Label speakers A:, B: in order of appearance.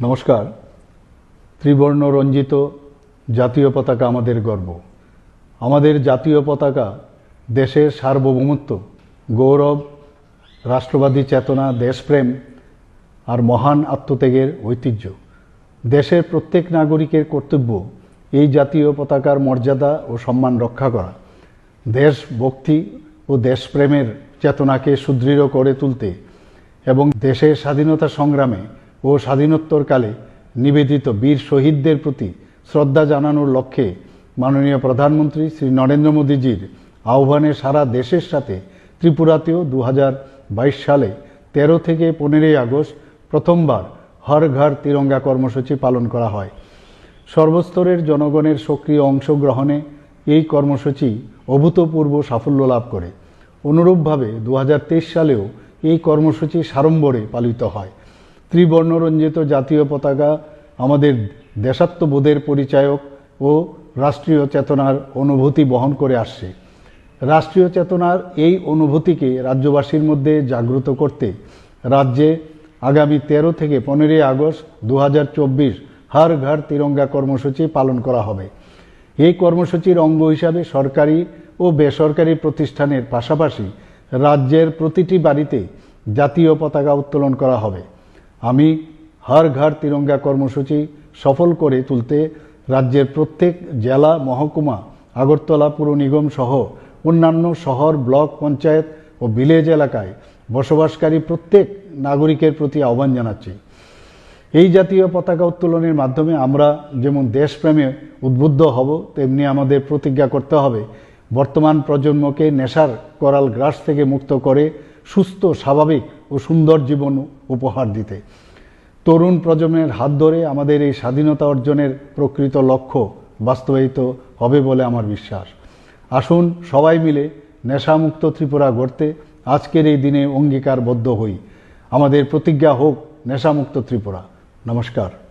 A: নমস্কার। ত্রিবর্ণ রঞ্জিত জাতীয় পতাকা আমাদের গর্ব। আমাদের জাতীয় পতাকা দেশের সার্বভৌমত্ব, গৌরব, রাষ্ট্রবাদী চেতনা, দেশপ্রেম আর মহান আত্মত্যাগের ঐতিহ্য। দেশের প্রত্যেক নাগরিকের কর্তব্য এই জাতীয় পতাকার মর্যাদা ও সম্মান রক্ষা করা। দেশ ভক্তি ও দেশপ্রেমের চেতনাকে সুদৃঢ় করে তুলতে এবং দেশের স্বাধীনতা সংগ্রামে ও স্বাধীনোত্তরকালে নিবেদিত বীর শহীদদের প্রতি শ্রদ্ধা জানানোর লক্ষ্যে মাননীয় প্রধানমন্ত্রী শ্রী নরেন্দ্র মোদীজির আহ্বানে সারা দেশের সাথে ত্রিপুরাতেও দু হাজার বাইশ সালে তেরো থেকে পনেরোই আগস্ট প্রথমবার হর ঘর তিরঙ্গা কর্মসূচি পালন করা হয়। সর্বস্তরের জনগণের সক্রিয় অংশগ্রহণে এই কর্মসূচি অভূতপূর্ব সাফল্য লাভ করে। অনুরূপভাবে দু হাজার তেইশ সালেও এই কর্মসূচি সাড়ম্বরে পালিত হয়। ত্রিবর্ণরঞ্জিত জাতীয় পতাকা আমাদের দেশাত্মবোধের পরিচায়ক ও রাষ্ট্রীয় চেতনার অনুভূতি বহন করে আসছে। রাষ্ট্রীয় চেতনার এই অনুভূতিকে রাজ্যবাসীর মধ্যে জাগ্রত করতে রাজ্যে আগামী তেরো থেকে পনেরোই আগস্ট দু হাজার হর ঘর তিরঙ্গা কর্মসূচি পালন করা হবে। এই কর্মসূচির অঙ্গ হিসাবে সরকারি ও বেসরকারি প্রতিষ্ঠানের পাশাপাশি রাজ্যের প্রতিটি বাড়িতে জাতীয় পতাকা উত্তোলন করা হবে। আমি হর ঘর তিরঙ্গা কর্মসূচি সফল করে তুলতে রাজ্যের প্রত্যেক জেলা, মহকুমা, আগরতলা পুর নিগম সহ অন্যান্য শহর, ব্লক, পঞ্চায়েত ও ভিলেজ এলাকায় বসবাসকারী প্রত্যেক নাগরিকের প্রতি আহ্বান জানাচ্ছি। এই জাতীয় পতাকা উত্তোলনের মাধ্যমে আমরা যেমন দেশপ্রেমে উদ্বুদ্ধ হব, তেমনি আমাদের প্রতিজ্ঞা করতে হবে, বর্তমান প্রজন্মকে নেশার করাল গ্রাস থেকে মুক্ত করে সুস্থ, স্বাভাবিক ও সুন্দর জীবন উপহার দিতে। তরুণ প্রজন্মের হাত ধরে আমাদের এই স্বাধীনতা অর্জনের প্রকৃত লক্ষ্য বাস্তবায়িত হবে বলে আমার বিশ্বাস। আসুন সবাই মিলে নেশামুক্ত ত্রিপুরা গড়তে আজকের এই দিনে অঙ্গীকারবদ্ধ হই। আমাদের প্রতিজ্ঞা হোক নেশামুক্ত ত্রিপুরা। নমস্কার।